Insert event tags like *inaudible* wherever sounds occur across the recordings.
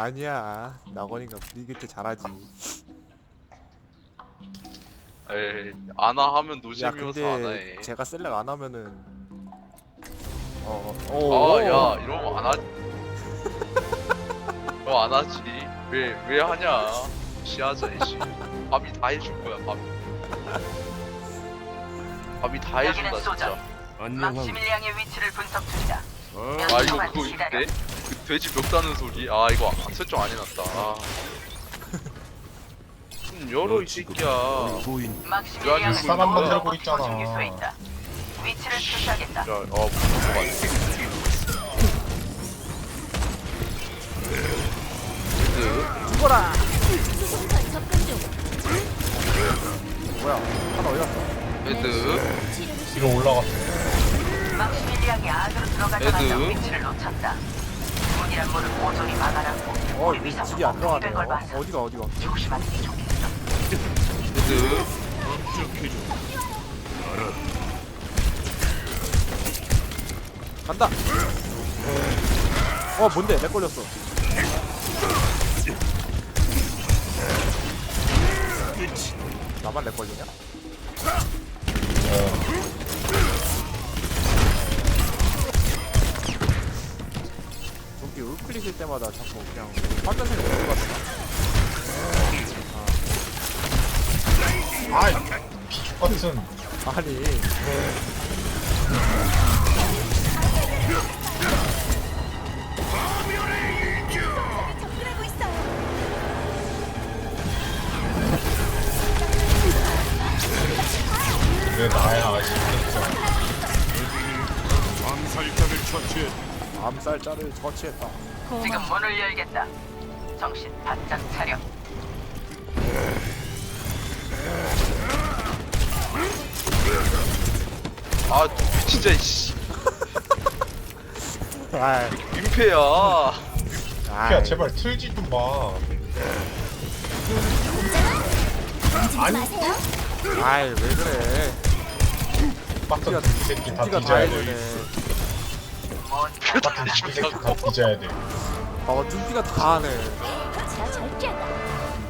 아니야 나건이가 분위기 때 잘하지 에이 아나 하면 야 노잼이어서 안 근데 해. 제가 셀렉 안 하면은 어어 아야 이런 거 안 하지. 이거 안 하지. 왜 왜 하냐? 시하자 이씨. 밥이 다 해줄 거야 밥. 밥이 다 해준다. 진짜. 안녕하고. 막시밀리앙의 위치를 분석 중이다. 어? 아 이거 그거 있대? 그 돼지 멱 다는 소리. 아 이거 설정 안 해놨다. 아. 문 열어 이 새끼야. 사람만 모든 살고 로봇 있잖아. 조준소에 있다. 위치를. 야, 어 무슨 거 죽어라 어디 갔어 헤드 뒤로 올라갔어. 막시밀리앙이 안으로 들어가자마자. 위치를 놓쳤다. 문이란 문을 모조리 막아놨고 어 우리 안 걱정이 들어가네요 된걸 봐서 어디가 어디가 조심하는 게 좋겠어. 헤드 간다 어 뭔데 내 걸렸어 나만 내 걸리냐? 우클릭일 때마다 자꾸 그냥 화면색이 들어갔어 아이, 비커튼. 아니 암살자를 처치했다. 지금 문을 열겠다. 정신 바짝 차려. 아 진짜 이씨. 아이. 민폐야. 야, 제발 틀지 좀 마. 아이 왜 그래? 이 새끼 다 뒤져야 돼. 이 새끼 다 뒤져야 돼. 어 둥지가 다 하네.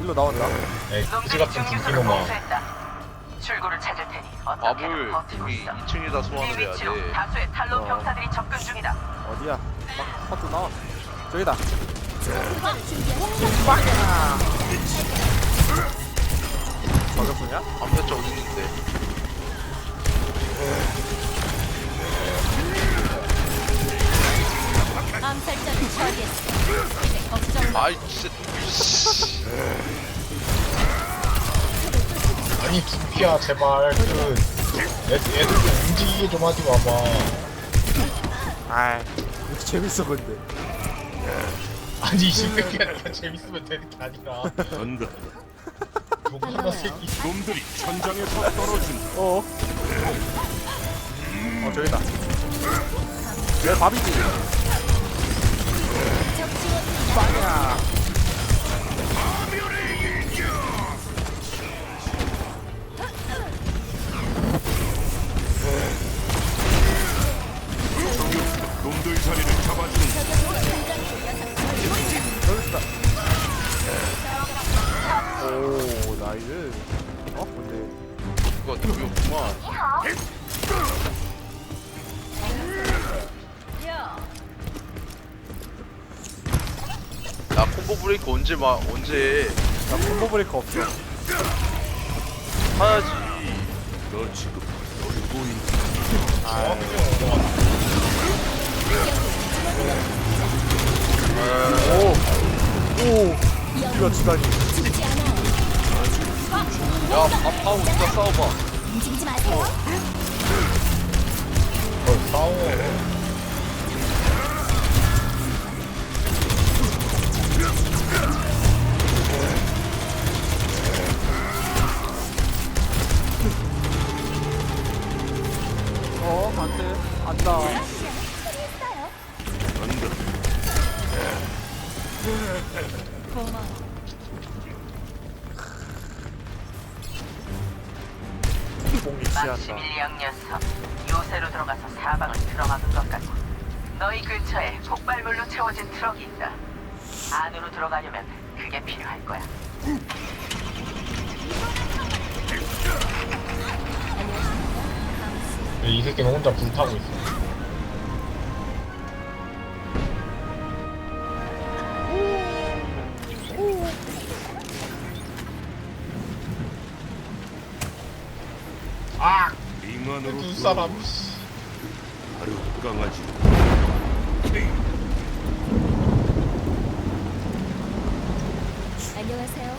일로 나온다 에이, 그지 놈들이 같은. 공수했다. 출구를 찾을 테니 어떻게든 밥을 버티고 있어. 2층에다 소환을 네 해야 위치로 돼 다수의 탈론 어. 병사들이 접근 중이다. 어디야 막 파트 나와 저기다 저격수냐? 암살자 어디 있는데 둥피야, 제발. 그, 애, 애들 좀 움직이게 좀 하지 마봐. 아이 이거 재밌어 근데 아니, 이 새끼야, 그냥 재밌으면 되는 게 아니라. 간다 뭐 하나 새끼. 놈들이 천장에서 떨어진다 어? 어 저기다 왜 밥이지? 나이스 어? 근데? 이거 누구였구만. 야 콤보 브레이크 언제 막 언제 나 콤보 브레이커 없어. 하야지. 너 지금 고인 오! 이거 주다니 죽지 않아요. 야 아파하고 누가 싸워봐 움직이지 마세요. 어, 싸워. 어? 안돼 안다 간다 고마워. 취한다 막시밀리앙 녀석 요새로 들어가서 사방을 틀어막은 것 같고 너희 근처에 폭발물로 채워진 트럭이 있다. 안으로 들어가려면 그게 필요할 거야. 이 새끼는 혼자 불타고 있어. 링안으로 두 사람. 바로 강아지. 안녕하세요.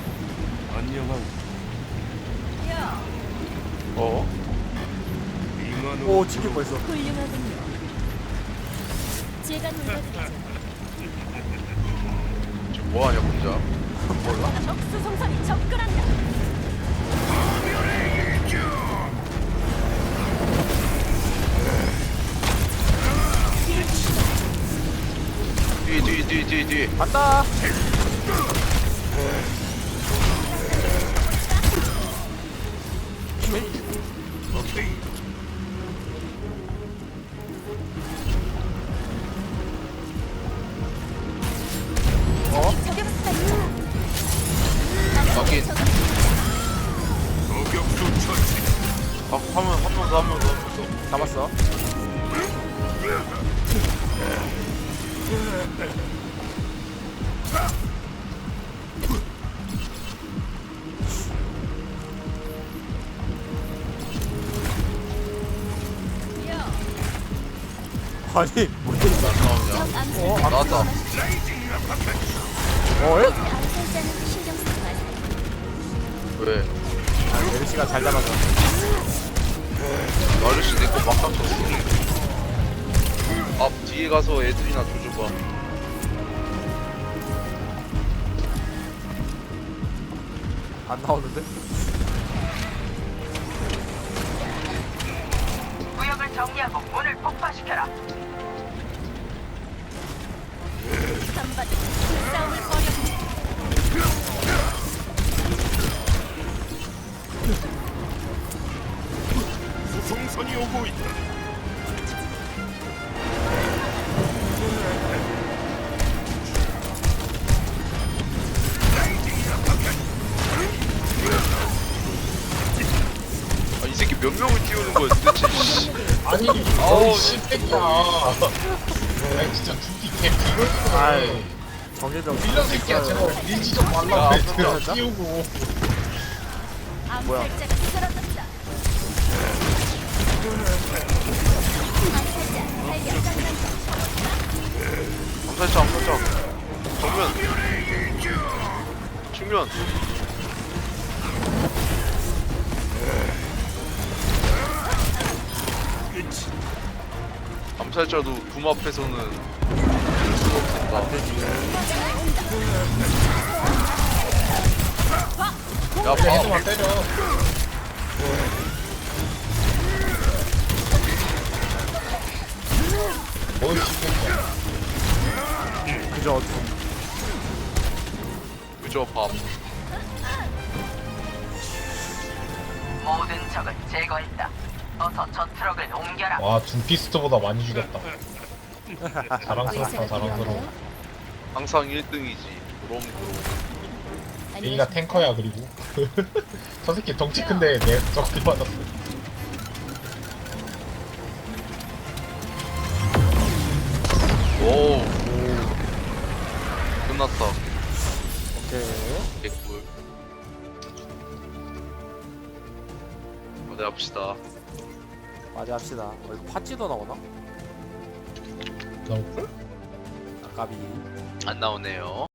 안녕하고 어? 오 치킨 벌써 훌륭하군요. 제가. 지금 뭐하냐 혼자 적수 *laughs* 간다. 확인. 저격수 처치. 아, 한번 한번 더 한번 더 한 번 더 잡았어 아니. 어? 아, 나왔다 어? 에? 암살자는 신경 쓰지 마세요. 왜? 아, 메르시가 잘 잡아서 아저씨 내거 막 닥쳤어 앞 뒤에 가서 애들이나 조져봐 안 나오는데? 구역을 정리하고 문을 폭파시켜라. 몇 명을 띄우는 거야 도대체 씨. 아니, 어이 씨새끼야. 아니 진짜 두기 개 아이 비굴해. 정예병 빌런 새끼야 제발 밀지 좀 야, 말라고 해. 진짜? 띄우고. 암살자가 쓰러졌다. 암살자 발견. 암살자 암살자 정면 측면 암살자도 둠 앞에서는 수가 없었다 야 봐, 헤드만 때려. 어이 씨새끼야. 그저 어둠 그저 밥 와 둠피스트보다 많이 죽였다. 자랑스럽다 자랑스러워. 항상 1등이지. 그럼 그럼 얘가 탱커야 그리고. *laughs* 저 새끼 덩치 큰데 내 적게 받았어. 오. 끝났다. 오케이. 개꿀. 어디 합시다 맞이 합시다 어, 이거 팥찌도 나오나? 나올걸? 아까비 안 나오네요